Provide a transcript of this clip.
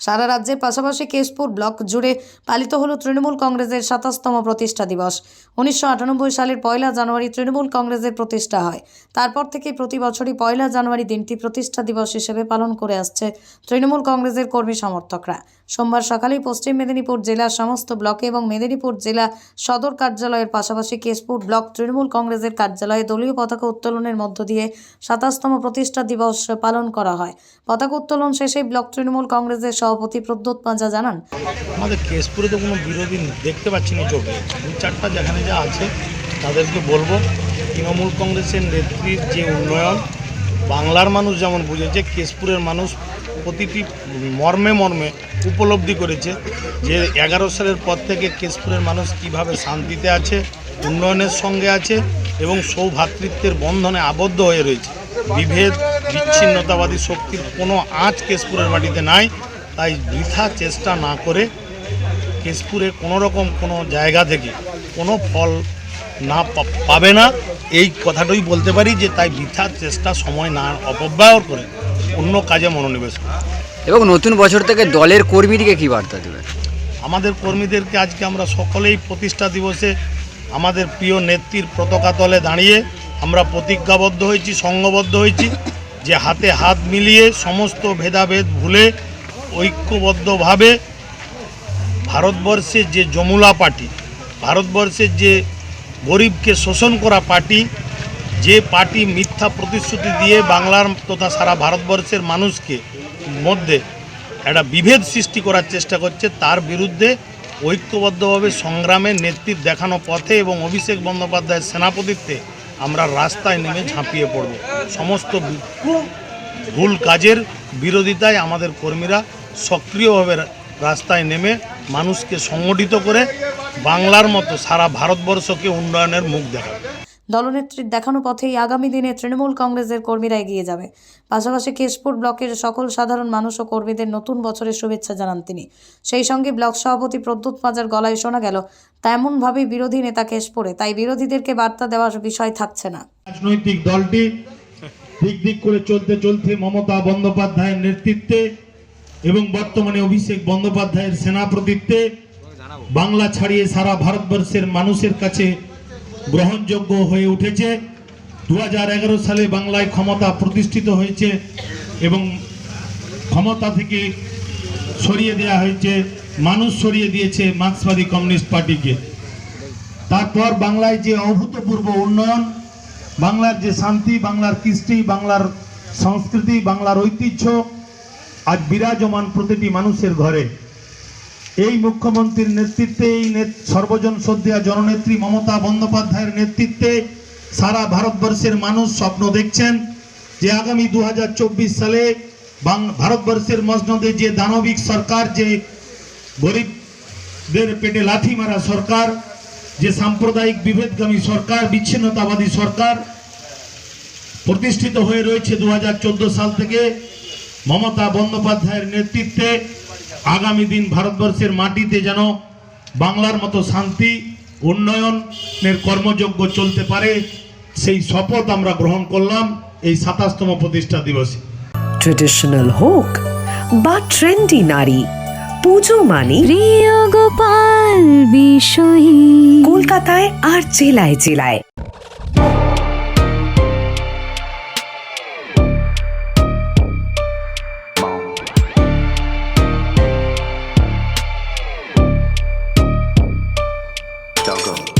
সারা রাজ্যের পাশাপাশি কেশপুর ব্লক জুড়ে পালিত হলো তৃণমূল কংগ্রেসের সাতাশতম প্রতিষ্ঠা দিবস। উনিশশো আটানব্বই সালের পয়লা জানুয়ারি তৃণমূল কংগ্রেসের প্রতিষ্ঠা হয়। তারপর থেকে প্রতি বছরই পয়লা জানুয়ারি দিনটি প্রতিষ্ঠা দিবস হিসেবে পালন করে আসছে তৃণমূল কংগ্রেসের কর্মী সমর্থকরা। সোমবার সকালেই পশ্চিম মেদিনীপুর জেলার সমস্ত ব্লকে এবং মেদিনীপুর জেলা সদর কার্যালয়ের পাশাপাশি কেশপুর ব্লক তৃণমূল কংগ্রেসের কার্যালয়ে দলীয় পতাকা উত্তোলনের মধ্য দিয়ে সাতাশতম প্রতিষ্ঠা দিবস পালন করা হয়। পতাকা উত্তোলন শেষে ব্লক তৃণমূল কংগ্রেসের সভাপতি প্রদ্যোৎ পাঁজা জানান, আমাদের কেশপুরে তো কোনো বিরোধী দেখতে পাচ্ছি না চোখে দু চারটা যেখানে যা আছে, তাদেরকে বলব, তৃণমূল কংগ্রেসের নেত্রীর যে উন্নয়ন, বাংলার মানুষ যেমন বুঝেছে, কেশপুরের মানুষ প্রতিটি মর্মে মর্মে উপলব্ধি করেছে যে এগারো সালের পর থেকে কেশপুরের মানুষ কীভাবে শান্তিতে আছে, উন্নয়নের সঙ্গে আছে এবং সৌভ্রাতৃত্বের বন্ধনে আবদ্ধ হয়ে রয়েছে। বিভেদ, বিচ্ছিন্নতাবাদী শক্তির কোনো আঁচ কেশপুরের মাটিতে নাই। তাই বৃথা চেষ্টা না করে কেশপুরে কোনো রকম কোনো জায়গা থেকে কোনো ফল না পাবে না। এই কথাটাই বলতে পারি যে তাই বৃথা চেষ্টা সময় না অপব্যয় করে অন্য কাজে মনোনিবেশ করে। এবং নতুন বছর থেকে দলের কর্মীদিকে কী বার্তা দেবেন? আমাদের কর্মীদেরকে আজকে আমরা সকলেই প্রতিষ্ঠা দিবসে আমাদের প্রিয় নেত্রীর পতাকা তলে দাঁড়িয়ে আমরা প্রতিজ্ঞাবদ্ধ হয়েছি সংঘবদ্ধ হয়েছি যে হাতে হাত মিলিয়ে সমস্ত ভেদাভেদ ভুলে ঐক্যবদ্ধভাবে ভারতবর্ষের যে যমুলা পার্টি, ভারতবর্ষের যে গরিবকে শোষণ করা পার্টি, যে পার্টি মিথ্যা প্রতিশ্রুতি দিয়ে বাংলার তথা সারা ভারতবর্ষের মানুষকে মধ্যে একটা বিভেদ সৃষ্টি করার চেষ্টা করছে, তার বিরুদ্ধে ঐক্যবদ্ধভাবে সংগ্রামের নেতৃত্ব দেখানো পথে এবং অভিষেক বন্দ্যোপাধ্যায়ের সেনাপতিত্বে আমরা রাস্তায় নেমে ঝাঁপিয়ে পড়ব। সমস্ত ভুল কাজের বিরোধিতায় আমাদের কর্মীরা সক্রিয়ভাবে রাস্তায় নেমে মানুষকে সংগঠিত করে বাংলার মতো সারা ভারতবর্ষকে উন্নয়নের মুখ দেখাবে। দলনেত্রীর দেখানো পথেই আগামী দিনে তৃণমূল কংগ্রেসের কর্মীরা এগিয়ে যাবে। পাশাপাশি কেশপুর ব্লকের সকল সাধারণ মানুষ ও কর্মীদের নতুন বছরের শুভেচ্ছা জানান তিনি। সেই সঙ্গে ব্লক সভাপতি প্রদ্যুৎ পাঁজার গলায় শোনা গেল তেমনভাবেই বিরোধী নেতা কেশপুরে তাই বিরোধীদেরকে বার্তা দেওয়ার বিষয় থাকছে না। রাজনৈতিক দলটি দিক দিক করে চলতে চলতে মমতা বন্দ্যোপাধ্যায়ের নেতৃত্বে এবং বর্তমানে অভিষেক বন্দ্যোপাধ্যায়ের সেনাপতিত্বে বাংলা ছাড়িয়ে সারা ভারতবর্ষের মানুষের কাছে গ্রহণযোগ্য হয়ে উঠেছে। দু হাজার এগারো সালে বাংলায় ক্ষমতা প্রতিষ্ঠিত হয়েছে এবং ক্ষমতা থেকে সরিয়ে দেওয়া হয়েছে, মানুষ সরিয়ে দিয়েছে মার্ক্সবাদী কমিউনিস্ট পার্টিকে। তারপর বাংলায় যে অভূতপূর্ব উন্নয়ন, বাংলার যে শান্তি, বাংলার কৃষ্টি, বাংলার সংস্কৃতি, বাংলার ঐতিহ্য আজ বিরাজমান প্রতিটি মানুষের ঘরে এই মুখ্যমন্ত্রীর নেতৃত্বে, এই সর্বজন শ্রদ্ধেয়া জননেত্রী মমতা বন্দ্যোপাধ্যায়ের নেতৃত্বে সারা ভারতবর্ষের মানুষ স্বপ্ন দেখছেন যে আগামী দু হাজার চব্বিশ সালে ভারতবর্ষের মসনদে যে দানবিক সরকার, যে গরিবদের পেটে লাথি মারা সরকার, যে সাম্প্রদায়িক বিভেদগামী সরকার, বিচ্ছিন্নতাবাদী সরকার প্রতিষ্ঠিত হয়ে রয়েছে দু হাজার চোদ্দ সাল থেকে মমতা বন্দ্যোপাধ্যায়ের নেতৃত্বে আগামী দিন ভারতবর্ষের মাটিতে যেন বাংলার মতো শান্তি উন্নয়নের কর্মযজ্ঞ চলতে পারে সেই শপথ আমরা গ্রহণ করলাম এই সাতাশতম প্রতিষ্ঠা দিবসে। ট্রেডিশনাল হোক বা ট্রেন্ডি নারী পুজো মানে প্রিয় গোপাল বিষয়ী। কলকাতায় আর জেলায় জেলায়। কাঁচরাপাড়া